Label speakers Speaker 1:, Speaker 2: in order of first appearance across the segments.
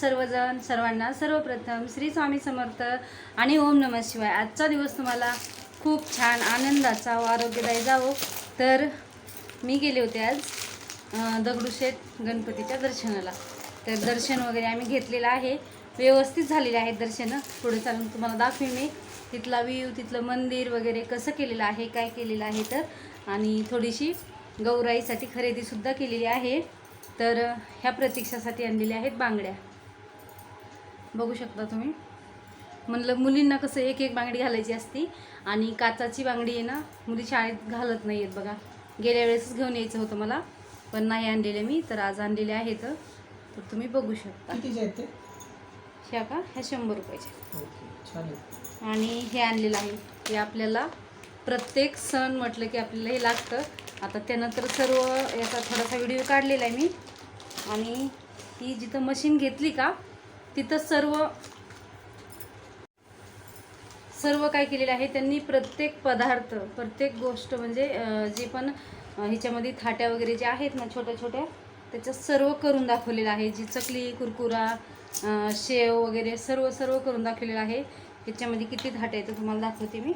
Speaker 1: सर्वजण सर्वांना सर्वप्रथम श्री स्वामी समर्थ आणि ओम नमः शिवाय. आजचा दिवस तुम्हाला खूप छान आनंदाचा व आरोग्यदायी जावो. तर मी गेले होते आज दगडूशेठ गणपतीच्या दर्शनाला. तर दर्शन वगैरे आम्ही घेतलेलं आहे. व्यवस्थित झालेले आहेत दर्शनं. पुढे चालून तुम्हाला दाखवी मी. तिथला व्ह्यू तिथलं मंदिर वगैरे कसं केलेलं आहे काय केलेलं आहे तर. आणि थोडीशी गौराईसाठी खरेदीसुद्धा केलेली आहे. तर ह्या प्रतीक्षासाठी आणलेल्या आहेत बांगड्या. बघू शकता तुम्ही. म्हणलं मुलींना कसं एक एक बांगडी घालायची असती आणि काचाची बांगडी आहे ना मुली शाळेत घालत नाही आहेत बघा. गेल्या वेळेसच घेऊन यायचं होतं मला पण नाही आणलेले मी तर आज आणलेले आहेत. तर तुम्ही बघू शकता. ह्या का? ह्या शंभर रुपयाच्या आणि हे आणलेलं आहे. हे आपल्याला प्रत्येक सण म्हटलं की आपल्याला हे लागतं. आता त्यानं तर सर्व याचा थोडासा व्हिडिओ काढलेला आहे मी. आणि ही जिथं मशीन घेतली का तिथं सर्व सर्व काय केलेलं आहे त्यांनी प्रत्येक पदार्थ प्रत्येक गोष्ट म्हणजे जे पण ह्याच्यामध्ये थाट्या वगैरे ज्या आहेत ना छोट्या छोट्या त्याच्यात सर्व करून दाखवलेलं आहे. जी चकली कुरकुरा शेव वगैरे सर्व सर्व करून दाखवलेलं आहे. ह्याच्यामध्ये किती थाट्या आहेत ते तुम्हाला दाखवते मी?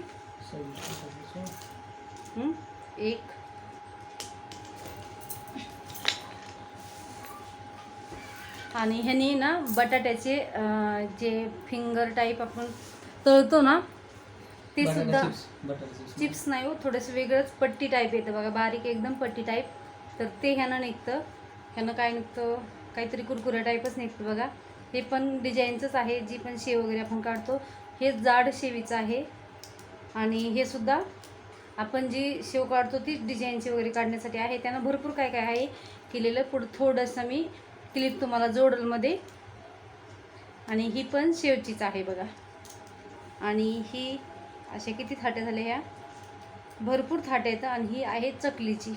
Speaker 1: एक आणि ह्यानी ना बटाट्याचे जे फिंगर टाईप आपण तळतो ना ते सुद्धा. चिप्स नाही. हो थोडंसं वेगळंच पट्टी टाईप येतं बघा बारीक एकदम पट्टी टाईप तर ते ह्यानं निघतं. ह्यानं काय निघतं? काहीतरी कुरकुऱ्या टाईपच निघतं बघा. हे पण डिझाईनचंच आहे जी पण शेव वगैरे आपण काढतो हे जाड शेवीचं आहे. आणि हे सुद्धा आपण जी शेव काढतो ती डिझाईनची वगैरे काढण्यासाठी आहे. त्यानं भरपूर काय काय आहे केलेलं. पुढं थोडंसं मी क्लिप तुम्हाला जोडलमध्ये. आणि ही पण शेवचीच आहे बघा. आणि ही अशा किती थाट्या झाल्या ह्या. भरपूर थाट्या आहेत आणि ही आहे चकलीची.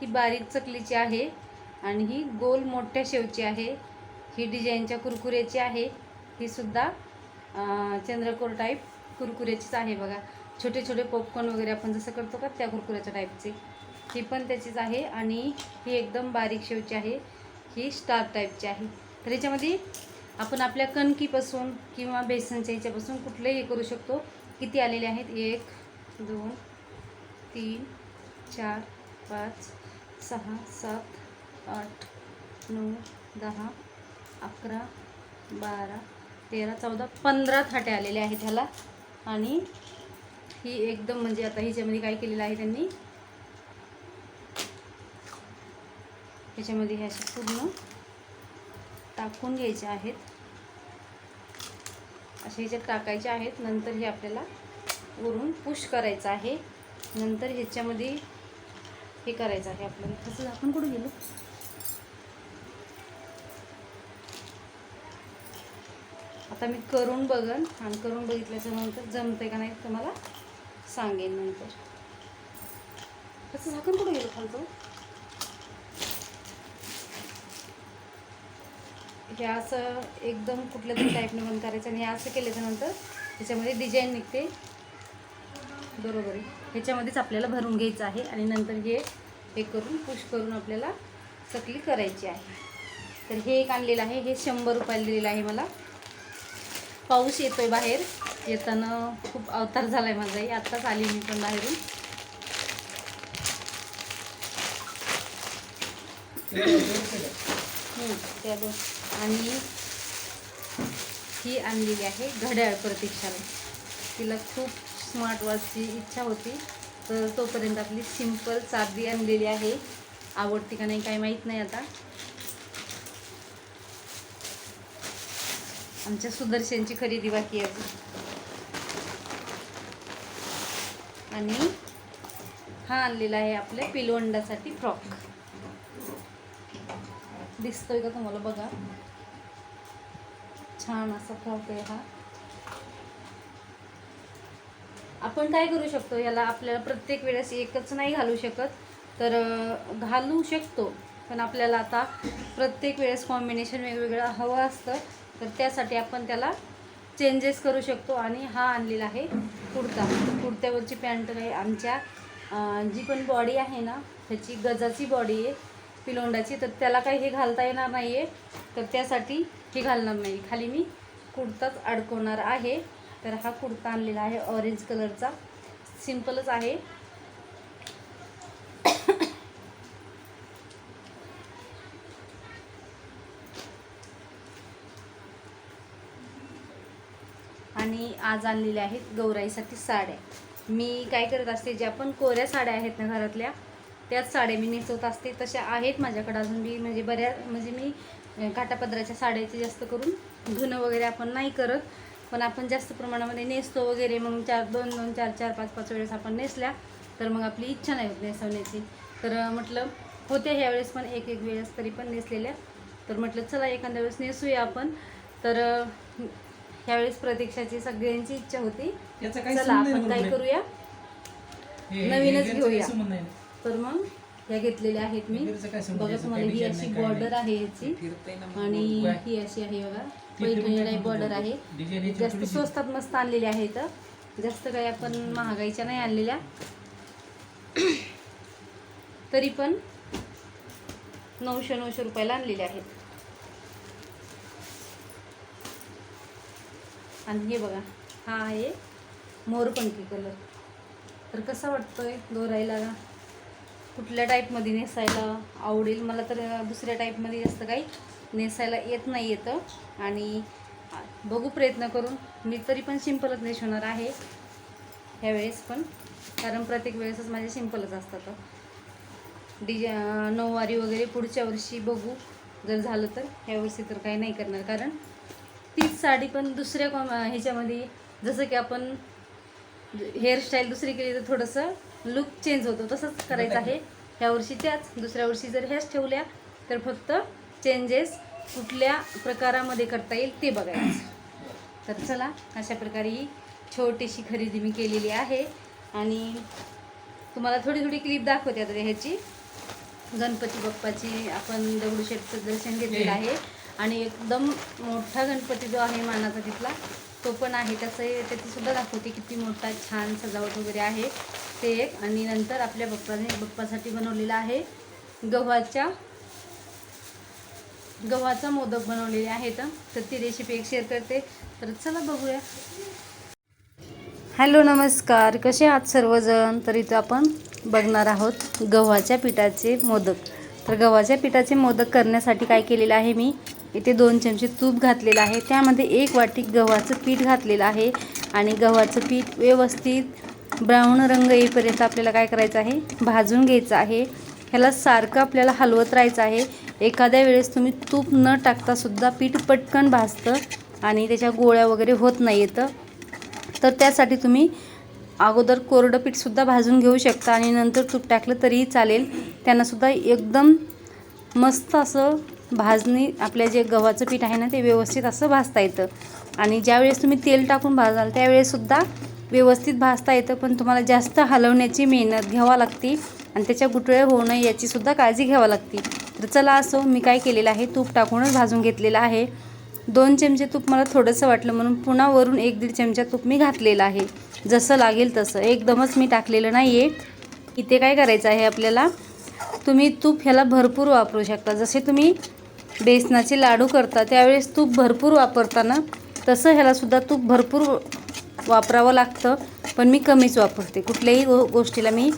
Speaker 1: ही बारीक चकलीची आहे आणि ही गोल मोठ्या शेवची आहे. ही डिझाईनच्या कुरकुऱ्याची आहे. ही सुद्धा चंद्रकोर टाईप कुरकुऱ्याचीच आहे बघा. छोटे छोटे पॉपकॉर्न वगैरे आपण जसं करतो का त्या कुरकुऱ्याच्या टाईपचे ही पण त्याचीच आहे आणि ही एकदम बारीक शेवची आहे. ही स्टार टाईपची आहे. तर याच्यामध्ये आपण आपल्या कणकीपासून किंवा बेसनच्या याच्यापासून कुठलंही हे करू शकतो. किती आलेले आहेत? एक दोन तीन चार पाच सहा सात आठ नऊ दहा अकरा बारा तेरा चौदा पंधरा थाटे आलेले आहेत ह्याला. आणि ही एकदम म्हणजे आता ह्याच्यामध्ये काय केलेलं आहे त्यांनी? ह्याच्यामध्ये हे असे पूर्ण टाकून घ्यायचे आहेत. असे ह्याच्यात टाकायचे आहेत. नंतर हे आपल्याला वरून पुश करायचं आहे. नंतर ह्याच्यामध्ये हे करायचं आहे आपल्याला. तसं आपण कुठं गेलो? आता मी करून बघन. आणि करून बघितल्याच्या नंतर आहे का नाही तुम्हाला सांगेन नंतर. कसं झाकून कुठं गेलो खालचं? हे असं एकदम कुठल्या तरी टाईपने बंद करायचं आणि हे असं केल्याच्यानंतर त्याच्यामध्ये डिझाईन निघते. बरोबर आहे. ह्याच्यामध्येच आपल्याला भरून घ्यायचं आहे आणि नंतर हे हे करून पुश करून आपल्याला चकली करायची आहे. तर हे एक आणलेलं आहे. हे शंभर रुपयाला दिलेलं आहे मला. पाऊस येतोय बाहेर. येताना खूप अवतार झाला आहे माझाही आत्ताच आली मी पण बाहेरून. त्या दोन. आणि ही आणलेली आहे घड्याळ प्रतीक्षाने. तिला खूप स्मार्ट वॉचची इच्छा होती. तर तोपर्यंत आपली सिंपल चादरी आणलेली आहे. आवडती का नाही काही माहीत नाही आता. आमच्या सुदर्शनची खरेदी बाकी आहे आणि हा आणलेला आहे आपल्या पिलवंडासाठी फ्रॉक. दिसतोय का तुम्हाला? बघा. छान असा फ्रॉक आहे हा. आपण काय करू शकतो? याला आपल्याला प्रत्येक वेळेस एकच नाही घालू शकत. तर घालू शकतो. पण आपल्याला आता प्रत्येक वेळेस कॉम्बिनेशन वेगवेगळं हवं असतं. तर त्यासाठी आपण त्याला चेंजेस करू शकतो. आणि हा आणलेला आहे कुर्ता. कुर्त्यावरची पॅन्ट आहे आमच्या. जी पण बॉडी आहे ना त्याची गजाची बॉडी आहे पिलोंडाची तर त्याला काही हे घालता येणार नाही आहे तर त्यासाठी हे घालणार नाही. खाली मी कुर्ताच अडकवणार आहे. तर हा कुर्ता आणलेला आहे ऑरेंज कलरचा सिम्पलच आहे. आणि आज आणलेल्या आहेत गौराईसाठी साड्या. मी काय करत असते ज्या पण कोऱ्या साड्या आहेत ना घरातल्या त्याच साड्या मी नेसवत असते. तशा आहेत माझ्याकडे अजून मी म्हणजे बऱ्या म्हणजे मी अं, काठापदराच्या साड्याचे जास्त करून धुणं वगैरे आपण नाही करत. पण आपण जास्त प्रमाणामध्ये नेसतो वगैरे. मग चार दोन दोन चार चार पाच पाच वेळेस आपण नेसल्या तर मग आपली इच्छा नाही होत नेसवण्याची. तर म्हटलं होते ह्या वेळेस पण एक एक वेळेस तरी पण नेसलेल्या. तर म्हटलं चला एखाद्या वेळेस नेसूया आपण. तर ह्यावेळेस प्रतीक्षाची सगळ्यांची इच्छा होती. चला आपण काय करूया? नवीनच घेऊया. तर मग? ह्या घेतलेल्या आहेत मी? बघा तुम्हाला ही अशी बॉर्डर. आहे याची. आणि. ही अशी आहे बघा. पैठणीला बॉर्डर आहे. जास्त स्वस्तात मस्त आणलेल्या आहेत. जास्त काही आपण महागाईच्या नाही आणलेल्या. तरी पण नऊशे नऊशे रुपयाला आणलेल्या आहेत. आणि हे बघा हा आहे मोरपंखी कलर तर कसा वाटतोय? दोरायला? कुठल्या टाईपमध्ये नेसायला आवडेल? मला तर दुसऱ्या टाईपमध्ये जास्त काही नेसायला येत नाही येतं. आणि बघू प्रयत्न करून. मी तरी पण सिम्पलच नेसवणार आहे. ह्यावेळेस पण. कारण प्रत्येक वेळेसच माझे सिम्पलच असतात. डिजा नऊवारी वगैरे पुढच्या वर्षी बघू. जर झालं तर. ह्या वर्षी तर काही नाही करणार. कारण तीच साडी पण दुसऱ्या कॉम ह्याच्यामध्ये जसं की आपण हेअरस्टाईल दुसरी केली तर थोडंसं लुक चेंज होतो. तसंच करायचं आहे. ह्या वर्षी त्याच दुसऱ्या वर्षी जर ह्याच ठेवल्या तर फक्त चेंजेस कुठल्या प्रकारामध्ये करता येईल ते बघायचं. तर चला अशा प्रकारे ही छोटीशी खरेदी मी केलेली आहे. आणि तुम्हाला थोडी थोडी क्लिप दाखवते आता ह्याची. गणपती बाप्पाची आपण दगडूशेठचं दर्शन घेतलेलं आहे. आणि एकदम मोठा गणपती जो आहे मानाचा तिथला तो पण आहे. त्याचं त्याची सुद्धा दाखवते किती मोठा छान सजावट वगैरे आहे ते एक. आणि नंतर आपल्या बप्पाने बप्पासाठी बनवलेला आहे गव्हाच्या गव्हाचा मोदक बनवलेले आहेत. तर ती रेसिपी एक शेअर करते. तर चला बघूया. हॅलो नमस्कार. कसे आहात सर्वजण? तर इथं आपण बघणार आहोत गव्हाच्या पिठाचे मोदक. तर गव्हाच्या पिठाचे मोदक करण्यासाठी काय केलेलं आहे मी? इथे दोन चमचे तूप घातलेलं आहे. त्यामध्ये एक वाटी गव्हाचं पीठ घातलेलं आहे आणि गव्हाचं पीठ व्यवस्थित ब्राऊन रंग येईपर्यंत आपल्याला काय करायचं आहे? भाजून घ्यायचं आहे. ह्याला सारखं आपल्याला हलवत राहायचं आहे. एखाद्या वेळेस तुम्ही तूप न टाकतासुद्धा पीठ पटकन भाजतं आणि त्याच्या गोळ्या वगैरे होत नाही येतं. तर त्यासाठी तुम्ही अगोदर कोरडं पीठसुद्धा भाजून घेऊ शकता आणि नंतर तूप टाकलं तरीही चालेल. त्यांनासुद्धा एकदम मस्त असं भाजणी आपल्या जे गव्हाचं पीठ आहे ना ते व्यवस्थित असं भाजता येतं. आणि ज्यावेळेस तुम्ही तेल टाकून भाजाल त्यावेळेससुद्धा व्यवस्थित भाजता येतं पण तुम्हाला जास्त हलवण्याची मेहनत घ्यावा लागते आणि त्याच्या गुटळ्या होऊ नये याचीसुद्धा काळजी घ्यावी लागते. तर चला असो मी काय केलेलं आहे तूप टाकूनच भाजून घेतलेलं आहे. दोन चमचे तूप मला थोडंसं वाटलं म्हणून पुन्हा वरून एक दीड चमचा तूप मी घातलेलं आहे. जसं लागेल तसं. एकदमच मी टाकलेलं नाही आहे इथे काय करायचं आहे आपल्याला? तुम्ही तूप ह्याला भरपूर वापरू शकता. जसे तुम्ही बेसनाचे लाडू करता त्यावेळेस तूप भरपूर वापरताना तसं ह्यालासुद्धा तूप भरपूर वापरावं लागतं पण मी कमीच वापरते. कुठल्याही गो गोष्टीला मी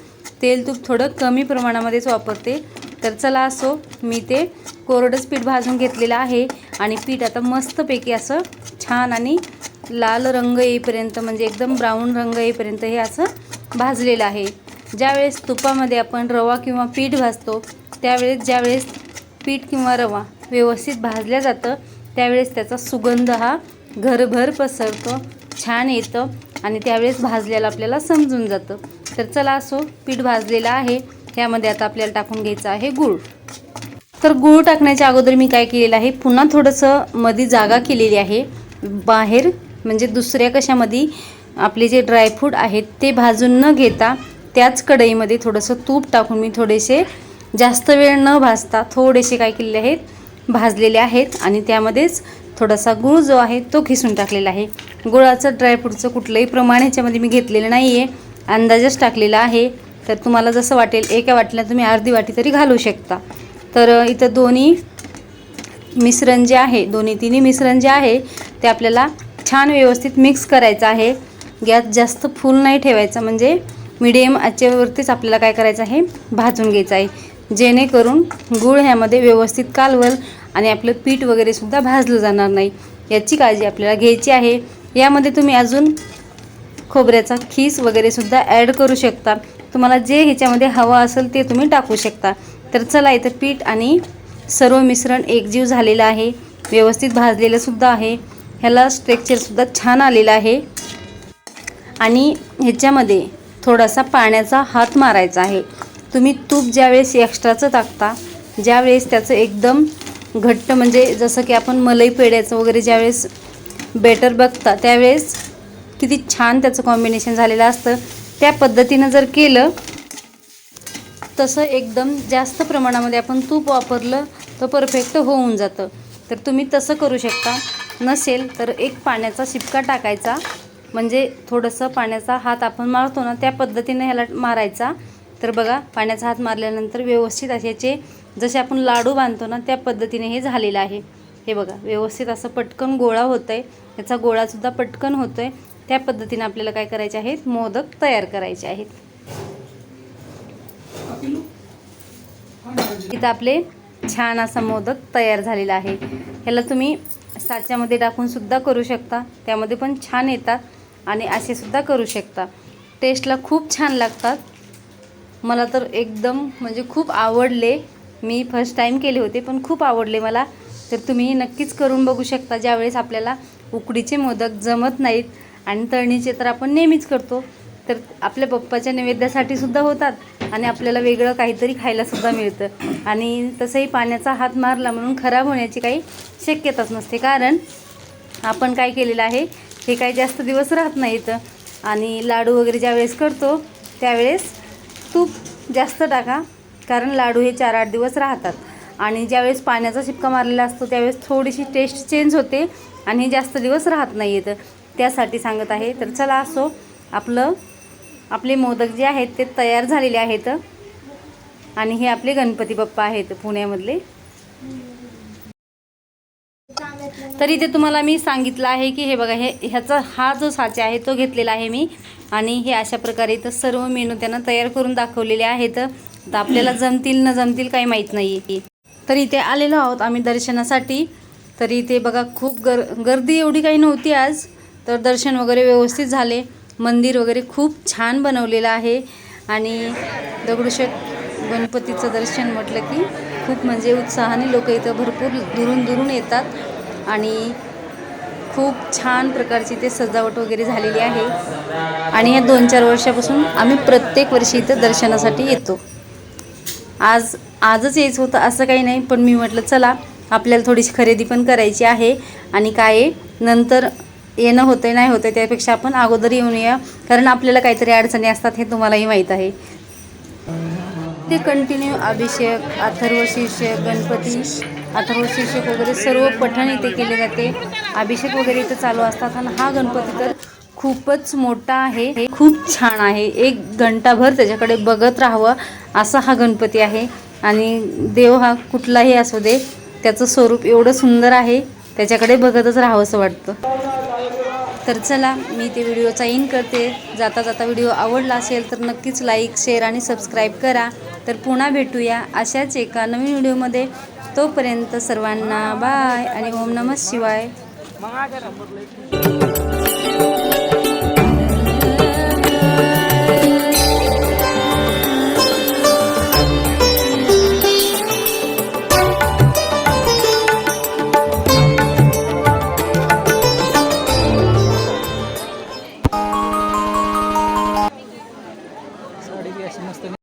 Speaker 1: तेल तूप थोडं कमी प्रमाणामध्येच वापरते. तर चला असो मी ते कोरडंच पीठ भाजून घेतलेलं आहे आणि पीठ आता मस्तपैकी असं छान आणि लाल रंग येईपर्यंत म्हणजे एकदम ब्राऊन रंग येईपर्यंत हे असं भाजलेलं आहे. ज्यावेळेस तुपामध्ये आपण रवा किंवा पीठ भाजतो त्यावेळेस ज्यावेळेस पीठ किंवा रवा व्यवस्थित भाजलं जातं. त्यावेळेस त्याचा सुगंध हा घरभर पसरतो छान येतं आणि त्यावेळेस भाजलेलं आपल्याला समजून जातं. तर चला असो पीठ भाजलेलं आहे. त्यामध्ये आता आपल्याला टाकून घ्यायचं आहे गूळ. तर गूळ टाकण्याच्या अगोदर मी काय केलेलं आहे पुन्हा थोडंसं मध्ये जागा केलेली आहे. बाहेर म्हणजे दुसऱ्या कशामध्ये आपले जे ड्रायफ्रूट आहेत ते भाजून न घेता त्याच कढईमध्ये थोडंसं तूप टाकून मी थोडेसे जास्त वेळ न भाजता थोडेसे काय केलेले आहेत भाजलेले आहेत आणि त्यामध्येच थोडासा गूळ जो आहे तो खिसून टाकलेला आहे. गुळाचं ड्रायफ्रूटचं कुठलंही प्रमाण ह्याच्यामध्ये मी घेतलेलं नाही आहे अंदाजच टाकलेला आहे. तर तुम्हाला जसं वाटेल एका वाटीला तुम्ही अर्धी वाटी तरी घालू शकता. तर इथं दोन्ही मिश्रण जे आहे दोन्ही तिन्ही मिश्रण जे आहे ते आपल्याला छान व्यवस्थित मिक्स करायचं आहे. गॅस जास्त फुल नाही ठेवायचा. म्हणजे मिडियम आचेवरतीच आपल्याला काय करायचं आहे? भाजून घ्यायचं आहे. जेणेकरून गूळ ह्यामध्ये व्यवस्थित कालवल आणि आपलं पीठ वगैरेसुद्धा भाजलं जाणार नाही. याची काळजी आपल्याला घ्यायची आहे. यामध्ये तुम्ही अजून खोबऱ्याचा खीस वगैरेसुद्धा ॲड करू शकता. तुम्हाला जे ह्याच्यामध्ये हवं असेल ते तुम्ही टाकू शकता. तर चला इथं पीठ आणि सर्व मिश्रण एकजीव झालेलं आहे. व्यवस्थित भाजलेलंसुद्धा आहे. ह्याला स्ट्रेक्चरसुद्धा छान आलेलं आहे. आणि ह्याच्यामध्ये थोडासा पाण्याचा हात मारायचा आहे. तुम्ही तूप ज्यावेळेस एक्स्ट्राचं टाकता ज्यावेळेस त्याचं एकदम घट्ट म्हणजे जसं की आपण मलई पेड्याचं वगैरे ज्यावेळेस बेटर बघता त्यावेळेस किती छान त्याचं कॉम्बिनेशन झालेलं असतं. त्या पद्धतीनं जर केलं तसं एकदम जास्त प्रमाणामध्ये आपण तूप वापरलं तर परफेक्ट होऊन जातं. तर तुम्ही तसं करू शकता. नसेल तर एक पाण्याचा शिपका टाकायचा. म्हणजे थोडंसं पाण्याचा हात आपण मारतो ना त्या पद्धतीने ह्याला मारायचा. तर बघा पाण्याचा हात मारल्यानंतर व्यवस्थित अशाचे जसे आपण लाडू बांधतो ना त्या पद्धतीने हे झालेलं आहे. हे बघा व्यवस्थित असं पटकन गोळा होतं आहे याचा गोळासुद्धा पटकन होतो आहे त्या पद्धतीने आपल्याला काय करायचे आहेत? मोदक तयार करायचे आहेत. इथं आपले छान असा मोदक तयार झालेला आहे. ह्याला तुम्ही साच्यामध्ये टाकूनसुद्धा करू शकता. त्यामध्ये पण छान येतात आणि असे सुद्धा करू शकता. टेस्टला खूप छान लागतात. मला तर एकदम म्हणजे खूप आवडले. मी फर्स्ट टाईम केले होते पण खूप आवडले मला. तर तुम्ही नक्कीच करून बघू शकता ज्यावेळेस आपल्याला उकडीचे मोदक जमत नाहीत आणि तळणीचे तर आपण नेहमीच करतो. तर आपल्या पप्पाच्या नैवेद्यासाठी सुद्धा होतात आणि आपल्याला वेगळं काहीतरी खायलासुद्धा मिळतं. आणि तसंही पाण्याचा हात मारला म्हणून खराब होण्याची काही शक्यताच नसते. कारण आपण काय केलेलं आहे हे काही जास्त दिवस राहत नाहीत आणि लाडू वगैरे ज्यावेळेस करतो त्यावेळेस तूप जास्त टाका कारण लाडू हे चार आठ दिवस राहतात. आणि ज्यावेळेस पाण्याचा शिपका मारलेला असतो त्यावेळेस थोडीशी टेस्ट चेंज होते आणि हे जास्त दिवस राहत नाही आहेत त्यासाठी सांगत आहे तर चला असो आपलं आपले मोदक जे आहेत ते तयार झालेले आहेत. आणि हे आपले गणपती बाप्पा आहेत पुण्यामधले. तर इथे तुम्हाला मी सांगितलं आहे की हे बघा हे ह्याचा हा जो साचा आहे तो घेतलेला आहे मी. आणि हे अशा प्रकारे इथं सर्व मेनू त्यांना तयार करून दाखवलेले आहेत. तर आपल्याला जमतील न जमतील काही माहीत नाही आहे तर इथे आलेलो आहोत आम्ही दर्शनासाठी. तर इथे बघा खूप गर गर्दी एवढी काही नव्हती आज. तर दर्शन वगैरे व्यवस्थित झाले. मंदिर वगैरे खूप छान बनवलेलं आहे. आणि दगडूशेठ गणपतीचं दर्शन म्हटलं की खूप म्हणजे उत्साहाने लोक इथं भरपूर दुरून दुरून येतात. आणि खूप छान प्रकारची ते सजावट वगैरे झालेली आहे. आणि या दोन चार वर्षापासून आम्ही प्रत्येक वर्षी इथं दर्शनासाठी येतो. आज आजच यायचं होतं असं काही नाही पण मी म्हटलं चला आपल्याला थोडीशी खरेदी पण करायची आहे आणि काय आहे, नंतर येणं होतं नाही होतं त्यापेक्षा आपण अगोदर येऊन या. कारण आपल्याला काहीतरी अडचणी असतात हे तुम्हालाही माहीत आहे. ते कंटिन्यू अभिषेक अथर्व शीर्षक गणपती अथर्व शीर्षक वगैरे सर्व पठण इथे केले जाते. अभिषेक वगैरे इथे चालू असतात आणि हा गणपती तर खूपच मोठा आहे. हे खूप छान आहे. एक घंटाभर त्याच्याकडे बघत राहावं असा हा गणपती आहे. आणि देव हा कुठलाही असू दे त्याचं स्वरूप एवढं सुंदर आहे त्याच्याकडे बघतच राहावं असं वाटतं. तर चला मी ते व्हिडिओचा इन करते. जाता जाता व्हिडिओ आवडला असेल तर नक्कीच लाईक शेअर आणि सबस्क्राईब करा. तर पुन्हा भेटूया अशाच एका नवीन व्हिडिओमध्ये. तोपर्यंत सर्वांना बाय आणि ओम नमः शिवाय.